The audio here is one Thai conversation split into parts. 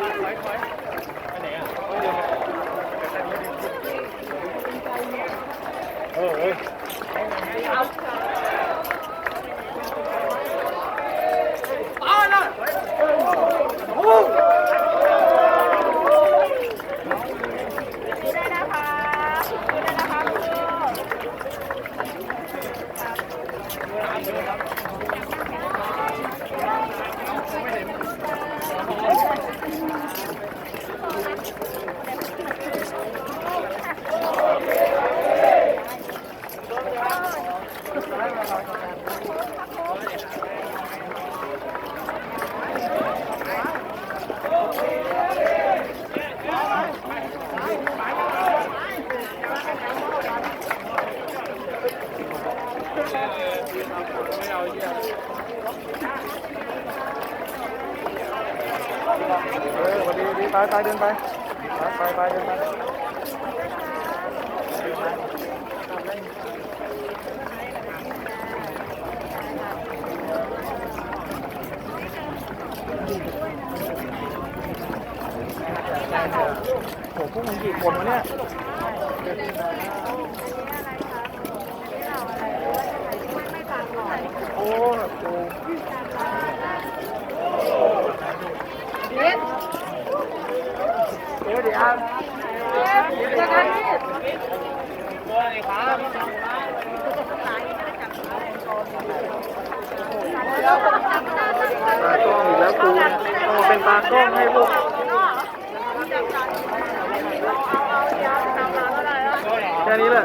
ถอยถอย เออวันดีดีไปไปเดินไปไปไปเดินไปโอ้โหพวก มึงกี่คนวะเนี่ยโอ้โหเดี๋ยวเดี๋ยวตากล้องอีกแล้วกูต้องมาเป็นตากล้องให้พวกแค่นี้แหละ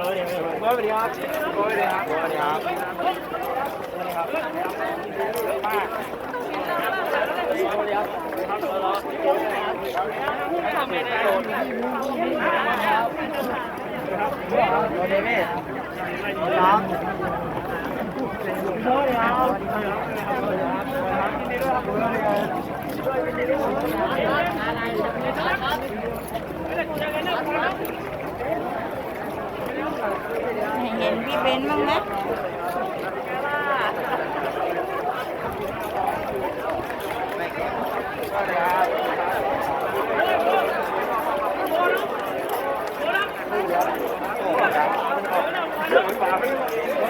สวัสดีครับสวัสดีครับสวัสดีครับสวัสดีครับสวัสดีครับมากสวัสดีครับสวัสดีครับสอเคไหมครับสวัสดีครับสวัสดีครับสวัสดีด้วยครับสวัสดีด้วยครับ ให้เห็นพี่เบนซ์บ้างไหมแ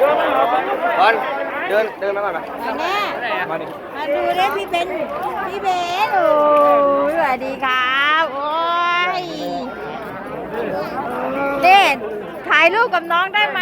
บอลเดินเดินมาก่อนไปแม่มาดิมาดูเด้พี่เบนพี่เบนโอ้ยสวัสดีครับโอ้ยเด่นถ่ายรูปกับน้องได้ไหม